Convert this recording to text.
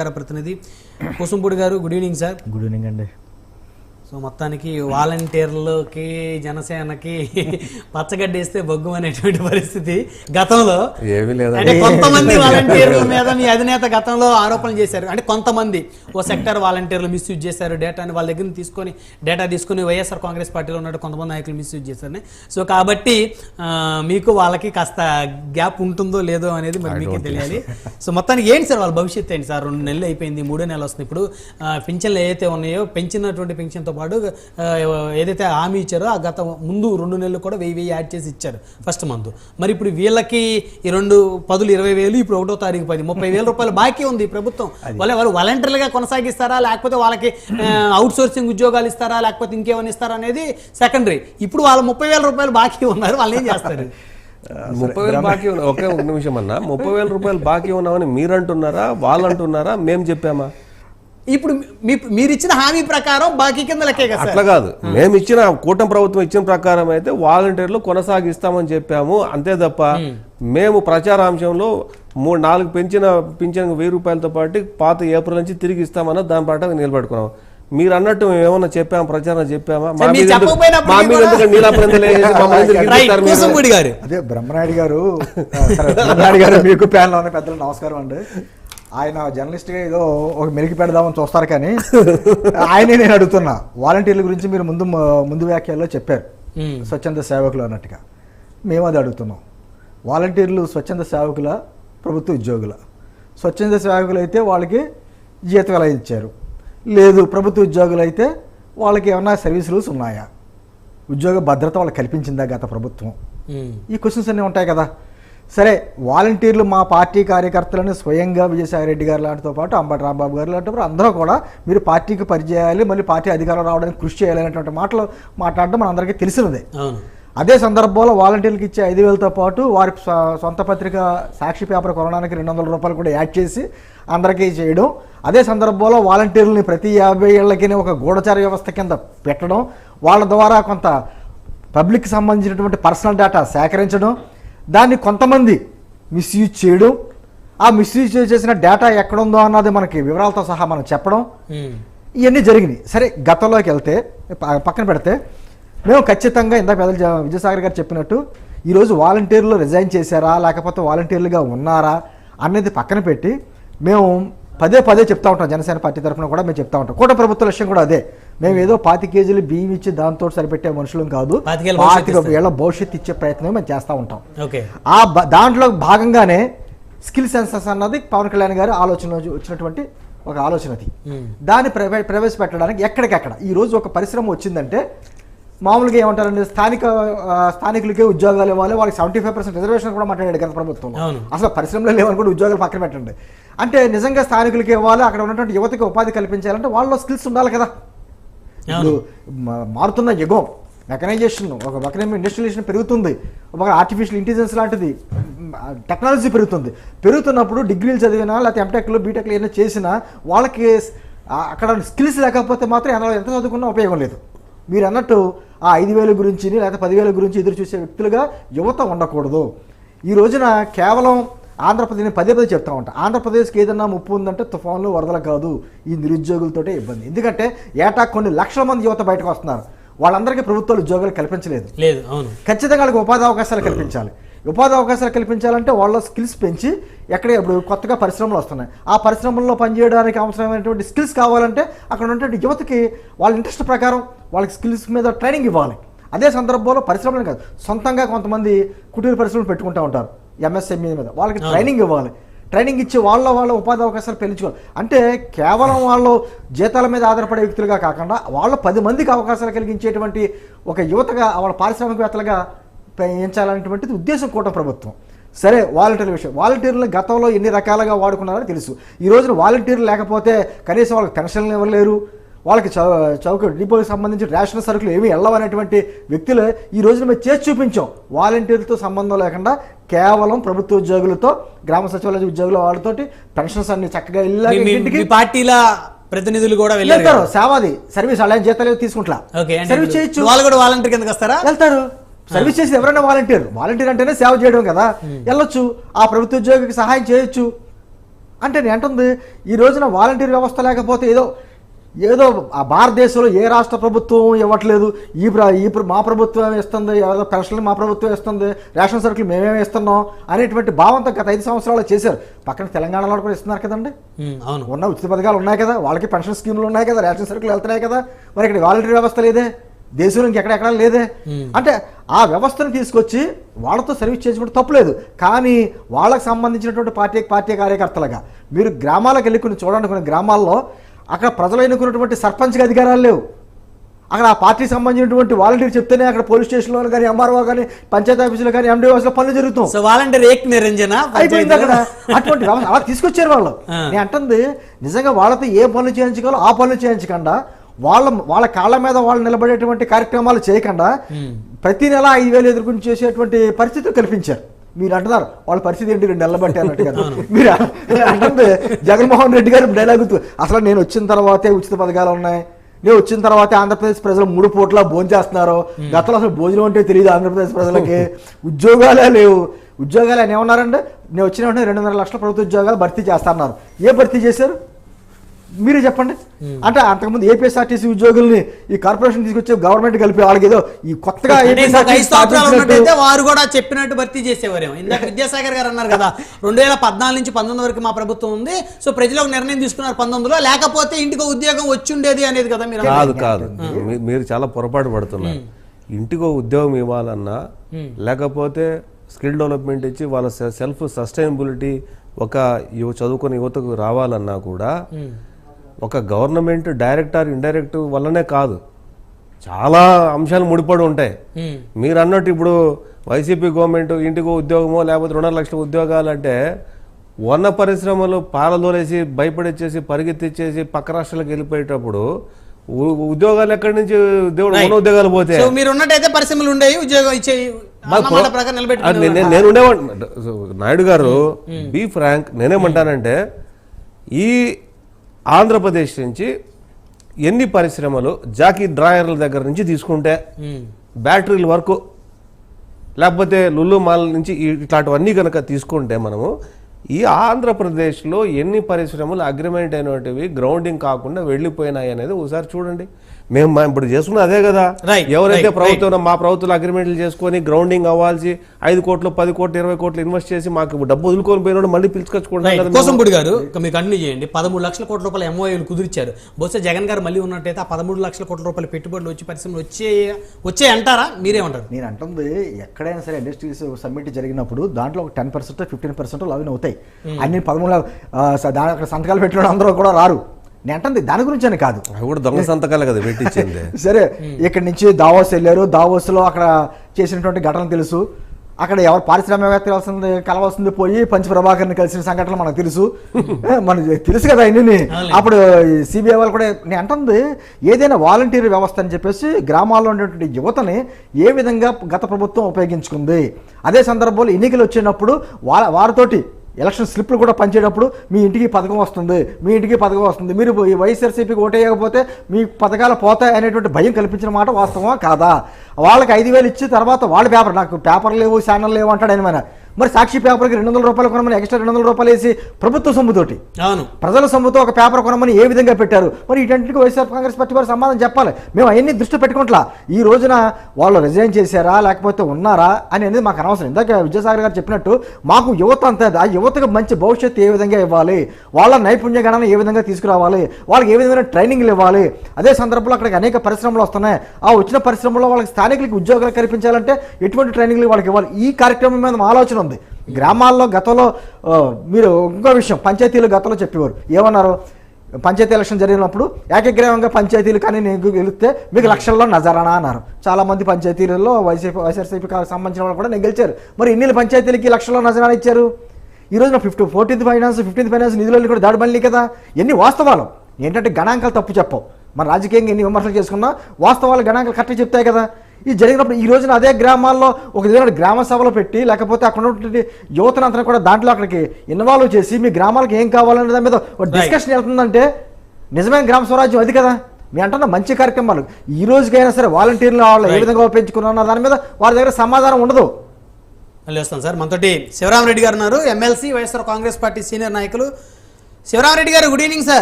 అధికార ప్రతినిధి కుసుంపూడి గారు good evening sir good evening అండి. సో మొత్తానికి వాలంటీర్లకి జనసేనకి పచ్చగడ్డ వేస్తే బొగ్గు అనేటువంటి పరిస్థితి గతంలో. ఏమీ లేదండి అంటే కొంతమంది వాలంటీర్ల మీద మీ అధినేత గతంలో ఆరోపణలు చేశారు. అంటే కొంతమంది ఓ సెక్టర్ వాలంటీర్లు మిస్యూజ్ చేశారు డేటాని వాళ్ళ దగ్గర తీసుకొని డేటా తీసుకొని వైఎస్ఆర్ కాంగ్రెస్ పార్టీలో ఉన్నట్టు కొంతమంది నాయకులు మిస్యూజ్ చేశారని సో కాబట్టి మీకు వాళ్ళకి కాస్త గ్యాప్ ఉంటుందో లేదో అనేది మరి మీకే తెలియాలి. సో మొత్తానికి ఏంటి సార్ వాళ్ళ భవిష్యత్తు ఏంటి సార్? రెండు నెలలు అయిపోయింది మూడో నెలలు వస్తుంది. ఇప్పుడు పింఛన్లు ఏదైతే ఉన్నాయో పెంచినటువంటి పెన్షన్తో పాటు ఆ, ఏదైతే హామీ ఇచ్చారో ఆ గత ముందు రెండు నెలలు కూడా వెయ్యి వెయ్యి యాడ్ చేసి ఇచ్చారు ఫస్ట్ మంత్. మరి ఇప్పుడు వీళ్ళకి ఈ రెండు పదులు ఇరవై వేలు ఇప్పుడు ఒకటో తారీఖు పది ముప్పై వేల రూపాయలు బాకీ ఉంది ప్రభుత్వం. వాళ్ళ వాళ్ళు వాలంటీర్లుగా కొనసాగిస్తారా? లేకపోతే వాళ్ళకి అవుట్ సోర్సింగ్ ఉద్యోగాలు ఇస్తారా? లేకపోతే ఇంకేమైనా ఇస్తారా అనేది సెకండరీ ఇప్పుడు వాళ్ళ ముప్పై వేల రూపాయలు బాకీ ఉన్నారు వాళ్ళు ఏం చేస్తారు? ముప్పై వేలు బాకీ ఉన్న ఒకే ఒక నిమిషం అన్న. ముప్పై వేల రూపాయలు బాకీ ఉన్నామని మీరు అంటున్నారా వాళ్ళు అంటున్నారా మేము చెప్పామా? ఇప్పుడు మీ మీరు ఇచ్చిన హామీ ప్రకారం బాకీ కింద లెక్కే కదా అట్లా కాదు. మేము ఇచ్చిన కూటమి ప్రభుత్వం ఇచ్చిన ప్రకారం అయితే వాలంటీర్లు కొనసాగిస్తామని చెప్పాము. అంతే తప్ప మేము. ప్రచారాంశంలో మూడు నాలుగు పెంచిన పింఛన్ వెయ్యి రూపాయలతో పాటు పాత ఏప్రిల్ నుంచి తిరిగి ఇస్తామన్న దాని పాట నిలబెట్టుకున్నాం. మీరు అన్నట్టు మేము ఏమన్నా చెప్పాము? ప్రచారం చెప్పామా? మా మీద అదే బ్రహ్మనాయుడు గారు బ్రహ్మనాయుడు గారు మీకు ప్యాన్లో ఉన్న పెద్దలు నమస్కారం అండి. ఆయన జర్నలిస్ట్గా ఏదో ఒక మెలికి పెడదామని చూస్తారు కానీ ఆయనే నేను అడుగుతున్నా. వాలంటీర్ల గురించి మీరు ముందు ముందు వ్యాఖ్యల్లో చెప్పారు. స్వచ్ఛంద సేవకులు అన్నట్టుగా. మేము అది అడుగుతున్నాం. వాలంటీర్లు స్వచ్ఛంద సేవకుల ప్రభుత్వ ఉద్యోగుల. స్వచ్ఛంద సేవకులు అయితే వాళ్ళకి జీతం ఎలా ఇచ్చారు? లేదు ప్రభుత్వ ఉద్యోగులు అయితే వాళ్ళకి ఏమన్నా సర్వీస్ రూల్స్ ఉన్నాయా? ఉద్యోగ భద్రత వాళ్ళకి కల్పించిందా గత ప్రభుత్వం. ఈ క్వశ్చన్స్ అన్నీ ఉంటాయి కదా. సరే వాలంటీర్లు మా పార్టీ కార్యకర్తలను స్వయంగా విజయసాయి రెడ్డి గారు లాంటితో పాటు అంబటి రాంబాబు గారు లాంటి వారు అందరూ కూడా మీరు పార్టీకి పరిచయాలి మళ్ళీ పార్టీ అధికారం రావడానికి కృషి చేయాలి అనేటువంటి మాటలు మాట్లాడడం మనందరికీ తెలిసినదే. అదే సందర్భంలో వాలంటీర్లకు ఇచ్చే ఐదు వేలతో పాటు వారి సొంత పత్రిక సాక్షి పేపర్ కొనడానికి రెండు వందల రూపాయలు కూడా యాడ్ చేసి అందరికీ చేయడం. అదే సందర్భంలో వాలంటీర్లని ప్రతి యాభై ఏళ్ళకి ఒక గూఢచార వ్యవస్థ కింద పెట్టడం. వాళ్ళ ద్వారా కొంత పబ్లిక్కి సంబంధించినటువంటి పర్సనల్ డేటా సేకరించడం. దాన్ని కొంతమంది మిస్యూజ్ చేయడం ఆ మిస్యూజ్ చేసిన డేటా ఎక్కడుందో అన్నది మనకి వివరాలతో సహా మనం చెప్పడం. ఇవన్నీ జరిగినాయి. సరే గతంలోకి వెళ్తే పక్కన పెడితే మేము ఖచ్చితంగా ఇందాక పెద్దలు విజయసాగర్ గారు చెప్పినట్టు ఈరోజు వాలంటీర్లు రిజైన్ చేశారా లేకపోతే వాలంటీర్లుగా ఉన్నారా అనేది పక్కన పెట్టి మేము పదే పదే చెప్తా ఉంటాం. జనసేన పార్టీ తరఫున కూడా మేము చెప్తా ఉంటాం. కూట ప్రభుత్వ లక్ష్యం కూడా అదే. మేము ఏదో పాతి కేజీలు బియ్యం ఇచ్చి దాంతో సరిపెట్టే మనుషులం కాదు. పాతిక. ఏళ్ళ భవిష్యత్తు ఇచ్చే ప్రయత్నం మేము చేస్తూ ఉంటాం. ఓకే. ఆ దాంట్లో భాగంగానే స్కిల్ సెన్సస్ అన్నది పవన్ కళ్యాణ్ గారి ఆలోచన వచ్చినటువంటి ఒక ఆలోచన అది. దాన్ని ప్రవే ప్రవేశపెట్టడానికి ఎక్కడికెక్కడ? ఈ రోజు ఒక పరిశ్రమ వచ్చిందంటే మామూలుగా ఏమంటారండి స్థానిక స్థానికులకే ఉద్యోగాలు ఇవ్వాలి వాళ్ళకి సెవెంటీ ఫైవ్ పర్సెంట్ రిజర్వేషన్ కూడా మాట్లాడాడు గత ప్రభుత్వం. అసలు పరిశ్రమలో లేవనుకుంటే ఉద్యోగాలు పక్కన పెట్టండి. అంటే నిజంగా స్థానికులకి ఇవ్వాలి అక్కడ ఉన్నటువంటి యువతకి ఉపాధి కల్పించాలంటే వాళ్ళలో స్కిల్స్ ఉండాలి కదా. ఇప్పుడు మారుతున్న యుగం మెకనైజేషన్ ఒక మెకనైజ్ ఇండస్ట్రియలైజేషన్ పెరుగుతుంది. ఒక ఆర్టిఫిషియల్ ఇంటెలిజెన్స్ లాంటిది టెక్నాలజీ పెరుగుతుంది. పెరుగుతున్నప్పుడు డిగ్రీలు చదివినా లేకపోతే ఎంటెక్లు బీటెక్లు ఏమైనా చేసినా వాళ్ళకి అక్కడ స్కిల్స్ లేకపోతే మాత్రం ఎంత ఎంత చదువుకున్నా ఉపయోగం లేదు. మీరు అన్నట్టు ఆ ఐదు వేల గురించి లేకపోతే పదివేల గురించి ఎదురు చూసే వ్యక్తులుగా యువత ఉండకూడదు. ఈ రోజున కేవలం ఆంధ్రప్రదేశ్ నేను పదే పదే చెప్తా ఉంటా. ఆంధ్రప్రదేశ్కి ఏదన్నా ముప్పు ఉందంటే తుఫాన్లు వరదలు కాదు. ఈ నిరుద్యోగులతోటే ఇబ్బంది. ఎందుకంటే ఏటా కొన్ని లక్షల మంది యువత బయటకు వస్తున్నారు. వాళ్ళందరికీ ప్రభుత్వాలు ఉద్యోగాలు కల్పించలేదు. లేదు అవును. ఖచ్చితంగా వాళ్ళకి ఉపాధి అవకాశాలు కల్పించాలి. ఉపాధి అవకాశాలు కల్పించాలంటే వాళ్ళ స్కిల్స్ పెంచి ఎక్కడ ఇప్పుడు కొత్తగా పరిశ్రమలు వస్తున్నాయి. ఆ పరిశ్రమల్లో పనిచేయడానికి అవసరమైనటువంటి స్కిల్స్ కావాలంటే అక్కడ ఉన్నటువంటి యువతకి వాళ్ళ ఇంట్రెస్ట్ ప్రకారం వాళ్ళకి స్కిల్స్ మీద ట్రైనింగ్ ఇవ్వాలి. అదే సందర్భంలో పరిశ్రమలు కాదు సొంతంగా కొంతమంది కుటీర పరిశ్రమలు పెట్టుకుంటూ ఉంటారు. ఎంఎస్ఎంఈ మీద వాళ్ళకి ట్రైనింగ్ ఇవ్వాలి. ట్రైనింగ్ ఇచ్చి వాళ్ళ వాళ్ళ ఉపాధి అవకాశాలు పెంచుకోవాలి. అంటే కేవలం వాళ్ళు జీతాల మీద ఆధారపడే వ్యక్తులుగా కాకుండా వాళ్ళు పది మందికి అవకాశాలు కలిగించేటువంటి ఒక యువతగా వాళ్ళ పారిశ్రామికవేత్తలుగా పెంచాలనేటువంటిది ఉద్దేశం కూటమి ప్రభుత్వం. సరే వాలంటీర్ల విషయం. వాలంటీర్లు గతంలో ఎన్ని రకాలుగా వాడుకున్నారో తెలుసు. ఈ రోజున వాలంటీర్లు లేకపోతే కనీసం వాళ్ళకి పెన్షన్లు ఇవ్వలేరు. వాళ్ళకి చౌ చౌక డిపోకి సంబంధించి రేషన్ సరుకులు ఏమీ వెళ్ళవనేటువంటి వ్యక్తులు ఈ రోజున మేము చేసి చూపించాం. వాలంటీర్లతో సంబంధం లేకుండా కేవలం ప్రభుత్వ ఉద్యోగులతో గ్రామ సచివాలయ ఉద్యోగుల వాళ్ళతోటి పెన్షన్స్ అన్ని చక్కగా ఇల్లు మీ పార్టీల ప్రతినిధులు కూడా వెళ్ళారు వెళ్తారు సేవాది. సర్వీస్ అలా జీతాలు తీసుకుంటా. సర్వీస్ చేయొచ్చు వాళ్ళు కూడా వాలంటీర్ కిందకి వస్తారా? వెళ్తారు. సర్వీస్ చేసి ఎవరైనా వాలంటీర్ వాలంటీర్ అంటేనే సేవ చేయడం కదా. వెళ్ళొచ్చు. ఆ ప్రభుత్వ ఉద్యోగికి సహాయం చేయొచ్చు. అంటే నేను అంటుంది. ఈ రోజున వాలంటీర్ వ్యవస్థ లేకపోతే ఏదో ఏదో ఆ భారతదేశంలో ఏ రాష్ట్ర ప్రభుత్వం ఇవ్వట్లేదు ఈ ఈ మా ప్రభుత్వం ఇస్తుంది ఏదో పెన్షన్లు మా ప్రభుత్వం ఇస్తుంది రేషన్ సరుకులు మేమేమి ఇస్తున్నాం అనేటువంటి భావంతో గత ఐదు సంవత్సరాలు చేశారు. పక్కన తెలంగాణలో కూడా ఇస్తున్నారు కదండి. అవును. ఉన్న ఉచిత పథకాలు ఉన్నాయి కదా వాళ్ళకి పెన్షన్ స్కీములు ఉన్నాయి కదా రేషన్ సరుకులు వెళ్తున్నాయి కదా మరి ఇక్కడ వాలంటీర్ వ్యవస్థ లేదే దేశంలో ఇంకెక్కడెక్కడ లేదే. అంటే ఆ వ్యవస్థను తీసుకొచ్చి వాళ్ళతో సర్వీస్ చేసుకుంటే తప్పులేదు కానీ వాళ్ళకి సంబంధించినటువంటి పార్టీ పార్టీ కార్యకర్తలుగా మీరు గ్రామాలకు వెళ్ళి కొన్ని చూడండి కొన్ని గ్రామాల్లో అక్కడ ప్రజలు ఎన్నుకున్నటువంటి సర్పంచ్కి అధికారాలు లేవు. అక్కడ ఆ పార్టీకి సంబంధించినటువంటి వాలంటీర్ చెప్తేనే అక్కడ పోలీస్ స్టేషన్లో కానీ ఎంఆర్ఓ కానీ పంచాయతీ ఆఫీసులో కానీ ఎండి ఆఫీసులో పనులు జరుగుతాం. సో వాలంటీర్ ఏక్ నిరంజన అయిపోయింది అక్కడ. అటువంటి అలా తీసుకొచ్చారు వాళ్ళు. నేను అంటుంది నిజంగా వాళ్ళతో ఏ పనులు చేయించుకోవాలో ఆ పనులు చేయించకుండా వాళ్ళ వాళ్ళ కాళ్ళ మీద వాళ్ళు నిలబడేటువంటి కార్యక్రమాలు చేయకుండా ప్రతి నెల ఐదు వేలు ఎదుర్కొని చేసేటువంటి పరిస్థితులు కల్పించారు. మీరు అంటున్నారు వాళ్ళ పరిస్థితి ఏంటి? రెండు నెలలు బట్టి అన్నట్టు కదా. మీరు అంటే జగన్మోహన్ రెడ్డి గారు డైలాగ్ అసలు నేను వచ్చిన తర్వాతే ఉచిత పథకాలు ఉన్నాయి. నేను వచ్చిన తర్వాత ఆంధ్రప్రదేశ్ ప్రజలు మూడు పూట్ల భోజనం చేస్తున్నారు. గతంలో అసలు భోజనం అంటే తెలియదు ఆంధ్రప్రదేశ్ ప్రజలకి. ఉద్యోగాలే లేవు. ఉద్యోగాలు ఆయన ఏమన్నారంటే నేను వచ్చిన వెంటనే రెండున్నర లక్షల ప్రభుత్వ ఉద్యోగాలు భర్తీ చేస్తాన్నారు. ఏ భర్తీ చేశారు? మీరే చెప్పండి. అంటే అంతకుముందు ఏపీఎస్ఆర్టీసీ ఉద్యోగుల్ని ఈ కార్పొరేషన్ తీసుకొచ్చి గవర్నమెంట్ కలిపి వాళ్ళకి ఏదో ఈ కొత్తగా వారు కూడా చెప్పినట్టు భర్తీ చేసేవారేమో. ఇందాక విద్యాసాగర్ గారు అన్నారు కదా రెండు వేల పద్నాలుగు నుంచి పంతొమ్మిది వరకు మా ప్రభుత్వం ఉంది సో ప్రజలు ఒక నిర్ణయం తీసుకున్నారు పంతొమ్మిదిలో లేకపోతే ఇంటికి ఉద్యోగం వచ్చి ఉండేది అనేది కదా మీరు కాదు కాదు. మీరు చాలా పొరపాటు పడుతున్నారు. ఇంటికో ఉద్యోగం ఇవ్వాలన్నా లేకపోతే స్కిల్ డెవలప్మెంట్ ఇచ్చి వాళ్ళ సెల్ఫ్ సస్టైనబిలిటీ ఒక యువ చదువుకున్న యువతకు రావాలన్నా కూడా ఒక గవర్నమెంట్ డైరెక్ట్ ఆర్ ఇండైరెక్ట్ వల్లనే కాదు. చాలా అంశాలు ముడిపడి ఉంటాయి. మీరు అన్నట్టు ఇప్పుడు వైసీపీ గవర్నమెంట్ ఇంటికో ఉద్యోగమో లేకపోతే రెండు లక్షల ఉద్యోగాలు అంటే వన్న పరిశ్రమలు పాలదోలేసి భయపడిచ్చేసి పరిగెత్తిచ్చేసి పక్క రాష్ట్రాలకు వెళ్ళిపోయేటప్పుడు ఉద్యోగాలు ఎక్కడి నుంచి దేవుడు మన ఉద్యోగాలు పోతే? మీరు ఉన్నట్టయితే పరిశ్రమలు ఉండేవి ఉద్యోగం ఇచ్చే నేను- సో నాయుడు గారు బీ ఫ్రాంక్ నేనేమంటానంటే ఈ ఆంధ్రప్రదేశ్ నుంచి ఎన్ని పరిశ్రమలు జాకీ డ్రాయర్ల దగ్గర నుంచి తీసుకుంటే. బ్యాటరీల వరకు లేకపోతే లుల్లు మాల్ నుంచి ఇట్లాంటివన్నీ కనుక తీసుకుంటే మనము ఈ ఆంధ్రప్రదేశ్లో ఎన్ని పరిశ్రమలు అగ్రిమెంట్ అయినటివి గ్రౌండింగ్ కాకుండా వెళ్ళిపోయినాయి అనేది ఒకసారి చూడండి. మేము మా- ఇప్పుడు చేసుకున్న అదే కదా. ఎవరైతే ప్రభుత్వం మా ప్రభుత్వం అగ్రిమెంట్లు చేసుకొని గ్రౌండింగ్ అవ్వాల్సి ఐదు కోట్లు పది కోట్లు ఇరవై కోట్లు ఇన్వెస్ట్ చేసి మాకు డబ్బు వదులుకొని పోయినాడు మళ్ళీ పిలుచుకొచ్చుకుంటాం. కోసంపూడి గారు మీరు కంటిన్యూ చేయండి. పదమూడు లక్షల కోట్ల రూపాయల ఎంఓఏలు కుదిరిచ్చారు. బహుశా జగన్ గారు మళ్ళీ ఉన్నట్టయితే ఆ పదమూడు లక్షల కోట్ల రూపాయల పెట్టుబడులు వచ్చి పరిశ్రమలు వచ్చే వచ్చే అంటారా? మీరేమంటారు? నేను అంటుంది ఎక్కడైనా సరే ఇండస్ట్రీస్ సమ్మిట్ జరిగినప్పుడు దాంట్లో ఒక ten percent fifteen percent login అవుతాయి. అన్ని పదమూడు దాని అక్కడ సంతకాలు పెట్టిన అందరూ కూడా రారు. నేను అంటుంది దాని గురించి అని కాదు కూడా దొంగ సంతకాలే కదా పెట్టించింది. సరే ఇక్కడి నుంచి దావోస్ వెళ్ళారు. దావోస్లో అక్కడ చేసినటువంటి ఘటనలు తెలుసు. అక్కడ ఎవరు పారిశ్రామికవేత్త కలవాల్సింది కలవాల్సింది పోయి పంచ ప్రభాకర్ని కలిసిన సంఘటనలు మనకు తెలుసు. మనకు తెలుసు కదా ఇన్ని అప్పుడు సిబిఐ వాళ్ళు కూడా నేను అంటుంది ఏదైనా వాలంటీర్ వ్యవస్థ అని చెప్పేసి గ్రామాల్లో ఉన్నటువంటి యువతని ఏ విధంగా గత ప్రభుత్వం ఉపయోగించుకుంది? అదే సందర్భంలో ఎన్నికలు వచ్చినప్పుడు వారితోటి ఎలక్షన్ స్లిప్లు కూడా పంచేటప్పుడు మీ ఇంటికి పథకం వస్తుంది మీ ఇంటికి పథకం వస్తుంది. మీరు వైఎస్ఆర్సీపీకి ఓటేయకపోతే మీ పథకాలు పోతాయి అనేటువంటి భయం కల్పించిన మాట వాస్తవమా కాదా? వాళ్ళకి ఐదు వేలు ఇచ్చి తర్వాత వాళ్ళ పేపర్ నాకు పేపర్ లేవు ఛానల్ లేవు అంటాడు ఆయన మరి సాక్షి పేపర్కి రెండు వందల రూపాయలు కొనమని ఎక్స్ట్రా రెండు వందల రూపాయలు వేసి ప్రభుత్వ సొమ్ముతోటి. అవును. ప్రజల సొమ్ముతో ఒక పేపర్ కొనమని ఏ విధంగా పెట్టారు? మరి ఇటన్నిటికీ వైఎస్ఆర్ కాంగ్రెస్ పార్టీ వారు సమాధానం చెప్పాలి. మేము అవన్నీ దృష్టి పెట్టుకుంటా ఈ రోజున వాళ్ళు రిజైన్ చేశారా లేకపోతే ఉన్నారా అని అనేది మాకు అనవసరం. ఇందాక విద్యాసాగర్ గారు చెప్పినట్టు మాకు యువత అంతే. ఆ యువతకు మంచి భవిష్యత్తు ఏ విధంగా ఇవ్వాలి? వాళ్ళ నైపుణ్య గణన ఏ విధంగా తీసుకురావాలి? వాళ్ళకి ఏ విధమైన ట్రైనింగ్లు ఇవ్వాలి? అదే సందర్భంలో అక్కడికి అనేక పరిశ్రమలు వస్తున్నాయి. ఆ వచ్చిన పరిశ్రమలో వాళ్ళకి స్థానికులకి ఉద్యోగాలు కల్పించాలంటే ఎటువంటి ట్రైనింగ్లు వాళ్ళకి ఇవ్వాలి? ఈ కార్యక్రమం మీద మా ఆలోచన ఉంది. గ్రామాల్లో గతంలో మీరు ఇంకో విషయం పంచాయతీలు గతంలో చెప్పేవారు. ఏమన్నారు? పంచాయతీ ఎలక్షన్ జరిగినప్పుడు ఏకగ్రీవంగా పంచాయతీలు కానీ నేను గెలిస్తే మీకు లక్షల్లో నజరానా అన్నారు. చాలా మంది పంచాయతీలలో వైసీపీ వైఎస్ఆర్సీపీకి సంబంధించిన వాళ్ళు కూడా నేను గెలిచారు మరి ఇన్ని పంచాయతీలకి లక్షల్లో నజరానా ఇచ్చారు? ఈ రోజున fifty fourteenth finance fifteenth finance నిధులన్నీ కూడా దాడిబండి కదా. ఎన్ని వాస్తవాలు? ఏంటంటే గణాంకాలు తప్పు చెప్పవు. మన రాజకీయంగా ఎన్ని విమర్శలు చేసుకున్నా వాస్తవాలు గణాంకాలు కరెక్ట్ చెప్తాయి కదా. ఇది జరిగినప్పుడు ఈ రోజున అదే గ్రామాల్లో ఒక విధంగా గ్రామ సభలు పెట్టి లేకపోతే అక్కడ ఉన్నటువంటి యువతను అంతా కూడా దాంట్లో అక్కడికి ఇన్వాల్వ్ చేసి మీ గ్రామాలకు ఏం కావాలనే దాని మీద ఒక డిస్కషన్ వెళ్తుందంటే నిజమైన గ్రామ స్వరాజ్యం అది కదా. మీ అంటున్న మంచి కార్యక్రమాలు. ఈ రోజుకైనా సరే వాలంటీర్లు వాళ్ళు ఏ. విధంగా పెంచుకున్నా దాని మీద వారి దగ్గర సమాధానం ఉండదు. మళ్ళీ వస్తాం సార్. మనతోటి శివరామరెడ్డి గారు ఉన్నారు. MLC YSR Congress party senior నాయకులు. శివరామరెడ్డి గారు గుడ్ ఈవినింగ్ సార్